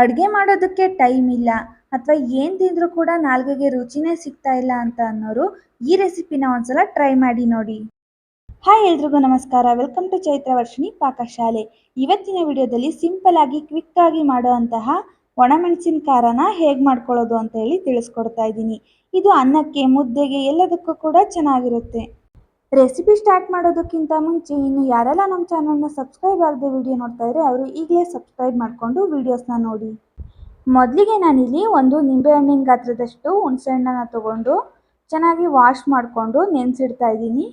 ಅಡುಗೆ ಮಾಡೋದಕ್ಕೆ ಟೈಮ್ ಇಲ್ಲ ಅಥವಾ ಏನು ತಿಂದರೂ ಕೂಡ ನಾಲ್ಗೆಗೆ ರುಚಿನೇ ಸಿಗ್ತಾ ಇಲ್ಲ ಅಂತ ಅನ್ನೋರು ಈ ರೆಸಿಪಿನ ಒಂದ್ಸಲ ಟ್ರೈ ಮಾಡಿ ನೋಡಿ. ಹಾಯ್ ಎಲ್ರಿಗೂ ನಮಸ್ಕಾರ. ವೆಲ್ಕಮ್ ಟು ಚೈತ್ರ ವರ್ಷಿಣಿ ಪಾಕಶಾಲೆ ಇವತ್ತಿನ ವಿಡಿಯೋದಲ್ಲಿ ಸಿಂಪಲ್ ಆಗಿ ಕ್ವಿಕ್ ಆಗಿ ಮಾಡುವಂತಹ ಒಣಮೆಣಸಿನ ಖಾರನ ಹೇಗೆ ಮಾಡ್ಕೊಳ್ಳೋದು ಅಂತ ಹೇಳಿ ತಿಳಿಸ್ಕೊಡ್ತಾ ಇದ್ದೀನಿ. ಇದು ಅನ್ನಕ್ಕೆ, ಮುದ್ದೆಗೆ ಎಲ್ಲದಕ್ಕೂ ಕೂಡ ಚೆನ್ನಾಗಿರುತ್ತೆ. ರೆಸಿಪಿ ಸ್ಟಾರ್ಟ್ ಮಾಡೋದಕ್ಕಿಂತ ಮುಂಚೆ ಇನ್ನು ಯಾರೆಲ್ಲ ನಮ್ಮ ಚಾನಲ್ನ ಸಬ್ಸ್ಕ್ರೈಬ್ ಆಗದೆ ವಿಡಿಯೋ ನೋಡ್ತಾ ಇದ್ರೆ ಅವರು ಈಗಲೇ ಸಬ್ಸ್ಕ್ರೈಬ್ ಮಾಡಿಕೊಂಡು ವಿಡಿಯೋಸ್ನ ನೋಡಿ. ಮೊದಲಿಗೆ ನಾನಿಲ್ಲಿ ಒಂದು ನಿಂಬೆಹಣ್ಣಿನ ಗಾತ್ರದಷ್ಟು ಹುಣಸೆಹಣ್ಣನ್ನು ತಗೊಂಡು ಚೆನ್ನಾಗಿ ವಾಶ್ ಮಾಡಿಕೊಂಡು ನೆನೆಸಿಡ್ತಾ ಇದ್ದೀನಿ.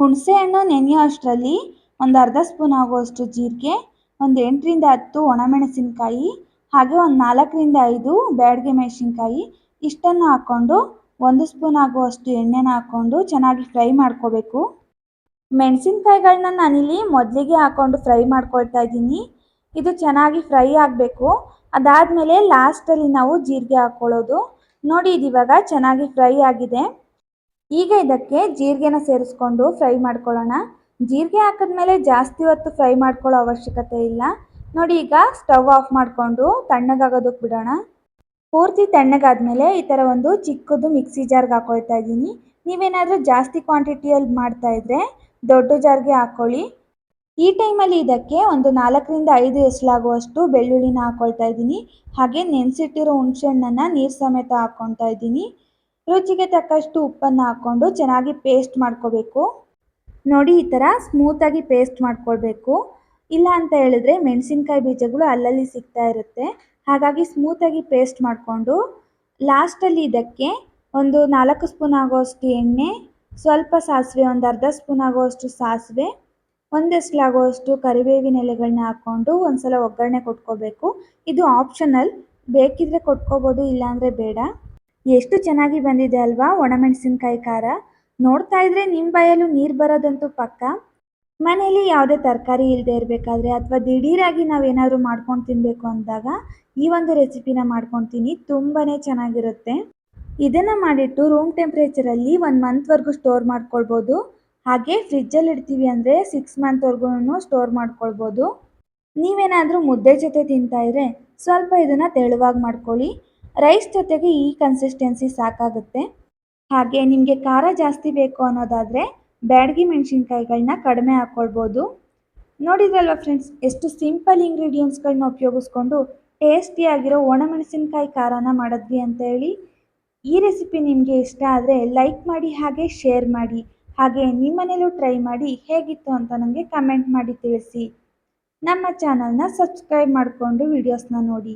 ಹುಣಸೆಹಣ್ಣು ನೆನೆಯೋ ಅಷ್ಟರಲ್ಲಿ ಒಂದು ಅರ್ಧ ಸ್ಪೂನ್ ಆಗುವಷ್ಟು ಜೀರಿಗೆ, ಒಂದು ಎಂಟರಿಂದ ಹತ್ತು ಒಣಮೆಣಸಿನಕಾಯಿ, ಹಾಗೆ ಒಂದು ನಾಲ್ಕರಿಂದ ಐದು ಬ್ಯಾಡಗೆ ಮೆಣಸಿನ್ಕಾಯಿ ಇಷ್ಟನ್ನು ಹಾಕ್ಕೊಂಡು ಒಂದು ಸ್ಪೂನ್ ಆಗುವಷ್ಟು ಎಣ್ಣೆನ ಹಾಕ್ಕೊಂಡು ಚೆನ್ನಾಗಿ ಫ್ರೈ ಮಾಡ್ಕೋಬೇಕು. ಮೆಣಸಿನ್ಕಾಯಿಗಳನ್ನ ನಾನಿಲ್ಲಿ ಮೊದಲಿಗೆ ಹಾಕ್ಕೊಂಡು ಫ್ರೈ ಮಾಡ್ಕೊಳ್ತಾ ಇದ್ದೀನಿ. ಇದು ಚೆನ್ನಾಗಿ ಫ್ರೈ ಆಗಬೇಕು. ಅದಾದಮೇಲೆ ಲಾಸ್ಟಲ್ಲಿ ನಾವು ಜೀರಿಗೆ ಹಾಕ್ಕೊಳ್ಳೋದು ನೋಡಿ, ಇದು ಇವಾಗ ಚೆನ್ನಾಗಿ ಫ್ರೈ ಆಗಿದೆ. ಈಗ ಇದಕ್ಕೆ ಜೀರಿಗೆನ ಸೇರಿಸ್ಕೊಂಡು ಫ್ರೈ ಮಾಡ್ಕೊಳ್ಳೋಣ. ಜೀರಿಗೆ ಹಾಕಿದ್ಮೇಲೆ ಜಾಸ್ತಿ ಹೊತ್ತು ಫ್ರೈ ಮಾಡ್ಕೊಳ್ಳೋ ಅವಶ್ಯಕತೆ ಇಲ್ಲ. ನೋಡಿ, ಈಗ ಸ್ಟವ್ ಆಫ್ ಮಾಡಿಕೊಂಡು ತಣ್ಣಗಾಗೋದಕ್ಕೆ ಬಿಡೋಣ. ಪೂರ್ತಿ ತಣ್ಣಗಾದ್ಮೇಲೆ ಈ ಥರ ಒಂದು ಚಿಕ್ಕದು ಮಿಕ್ಸಿ ಜಾರ್ಗೆ ಹಾಕೊಳ್ತಾ ಇದ್ದೀನಿ. ನೀವೇನಾದರೂ ಜಾಸ್ತಿ ಕ್ವಾಂಟಿಟಿಯಲ್ಲಿ ಮಾಡ್ತಾ ಇದ್ರೆ ದೊಡ್ಡ ಜಾರ್ಗೆ ಹಾಕ್ಕೊಳ್ಳಿ ಈ ಟೈಮಲ್ಲಿ ಇದಕ್ಕೆ ಒಂದು ನಾಲ್ಕರಿಂದ ಐದು ಎಸಲಾಗುವಷ್ಟು ಬೆಳ್ಳುಳ್ಳಿನ ಹಾಕ್ಕೊಳ್ತಾ ಇದ್ದೀನಿ. ಹಾಗೆ ನೆನೆಸಿಟ್ಟಿರೋ ಹುಣಸೆಹಣ್ಣನ್ನು ನೀರು ಸಮೇತ ಹಾಕ್ಕೊಳ್ತಾ ಇದ್ದೀನಿ. ರುಚಿಗೆ ತಕ್ಕಷ್ಟು ಉಪ್ಪನ್ನು ಹಾಕ್ಕೊಂಡು ಚೆನ್ನಾಗಿ ಪೇಸ್ಟ್ ಮಾಡ್ಕೋಬೇಕು. ನೋಡಿ ಈ ಥರ ಸ್ಮೂತಾಗಿ ಪೇಸ್ಟ್ ಮಾಡ್ಕೊಳ್ಬೇಕು. ಇಲ್ಲ ಅಂತ ಹೇಳಿದ್ರೆ ಮೆಣಸಿನ್ಕಾಯಿ ಬೀಜಗಳು ಅಲ್ಲಲ್ಲಿ ಸಿಗ್ತಾ ಇರುತ್ತೆ. ಹಾಗಾಗಿ ಸ್ಮೂತಾಗಿ ಪೇಸ್ಟ್ ಮಾಡಿಕೊಂಡು ಲಾಸ್ಟಲ್ಲಿ ಇದಕ್ಕೆ ಒಂದು ನಾಲ್ಕು ಸ್ಪೂನ್ ಆಗುವಷ್ಟು ಎಣ್ಣೆ, ಸ್ವಲ್ಪ ಸಾಸಿವೆ, ಒಂದು ಅರ್ಧ ಸ್ಪೂನ್ ಆಗುವಷ್ಟು ಸಾಸಿವೆ ಒಂದೆಸ್ಲಾಗುವಷ್ಟು ಕರಿಬೇವಿನ ಎಲೆಗಳನ್ನ ಹಾಕ್ಕೊಂಡು ಒಂದ್ಸಲ ಒಗ್ಗರಣೆ ಕೊಟ್ಕೋಬೇಕು. ಇದು ಆಪ್ಷನಲ್ ಬೇಕಿದ್ರೆ ಕೊಟ್ಕೋಬೋದು, ಇಲ್ಲಾಂದರೆ ಬೇಡ. ಎಷ್ಟು ಚೆನ್ನಾಗಿ ಬಂದಿದೆ ಅಲ್ವಾ ಒಣಮೆಣಸಿನ್ಕಾಯಿ ಖಾರ. ನೋಡ್ತಾ ಇದ್ರೆ ನಿಮ್ಮ ಬಾಯಲ್ಲೂ ನೀರು ಬರೋದಂತೂ ಪಕ್ಕ. ಮನೆಯಲ್ಲಿ ಯಾವುದೇ ತರಕಾರಿ ಇಲ್ಲದೆ ಇರಬೇಕಾದ್ರೆ ಅಥವಾ ದಿಢೀರಾಗಿ ನಾವೇನಾದರೂ ಮಾಡ್ಕೊಂಡು ತಿನ್ನಬೇಕು ಅಂದಾಗ ಈ ಒಂದು ರೆಸಿಪಿನ ಮಾಡ್ಕೊತೀನಿ ತುಂಬಾ ಚೆನ್ನಾಗಿರುತ್ತೆ. ಇದನ್ನು ಮಾಡಿಟ್ಟು ರೂಮ್ ಟೆಂಪ್ರೇಚರಲ್ಲಿ ಒಂದು ಮಂತ್ವರೆಗೂ ಸ್ಟೋರ್ ಮಾಡ್ಕೊಳ್ಬೋದು. ಹಾಗೆ ಫ್ರಿಜ್ಜಲ್ಲಿ ಇಡ್ತೀವಿ ಅಂದರೆ ಸಿಕ್ಸ್ ಮಂತ್ವರೆಗೂ ಸ್ಟೋರ್ ಮಾಡ್ಕೊಳ್ಬೋದು. ನೀವೇನಾದರೂ ಮುದ್ದೆ ಜೊತೆ ತಿಂತಾ ಇದ್ರೆ ಸ್ವಲ್ಪ ಇದನ್ನು ತೆಳುವಾಗಿ ಮಾಡ್ಕೊಳ್ಳಿ. ರೈಸ್ ಜೊತೆಗೆ ಈ ಕನ್ಸಿಸ್ಟೆನ್ಸಿ ಸಾಕಾಗುತ್ತೆ. ಹಾಗೆ ನಿಮಗೆ ಖಾರ ಜಾಸ್ತಿ ಬೇಕು ಅನ್ನೋದಾದರೆ ಬ್ಯಾಡಗಿ ಮೆಣಸಿನ್ಕಾಯಿಗಳನ್ನ ಕಡಿಮೆ ಹಾಕ್ಕೊಳ್ಬೋದು ನೋಡಿದ್ರಲ್ವ ಫ್ರೆಂಡ್ಸ್ ಎಷ್ಟು ಸಿಂಪಲ್ ಇಂಗ್ರೀಡಿಯೆಂಟ್ಸ್ಗಳನ್ನ ಉಪಯೋಗಿಸ್ಕೊಂಡು ಟೇಸ್ಟಿಯಾಗಿರೋ ಒಣಮೆಣಸಿನ್ಕಾಯಿ ಖಾರನ ಮಾಡಿದ್ವಿ ಅಂತ ಹೇಳಿ. ಈ ರೆಸಿಪಿ ನಿಮಗೆ ಇಷ್ಟ ಆದರೆ ಲೈಕ್ ಮಾಡಿ, ಹಾಗೆ ಶೇರ್ ಮಾಡಿ, ಹಾಗೆ ನಿಮ್ಮನೇಲೂ ಟ್ರೈ ಮಾಡಿ ಹೇಗಿತ್ತು ಅಂತ ನನಗೆ ಕಮೆಂಟ್ ಮಾಡಿ ತಿಳಿಸಿ. ನಮ್ಮ ಚಾನಲ್ನ ಸಬ್ಸ್ಕ್ರೈಬ್ ಮಾಡಿಕೊಂಡು ವಿಡಿಯೋಸ್ನ ನೋಡಿ.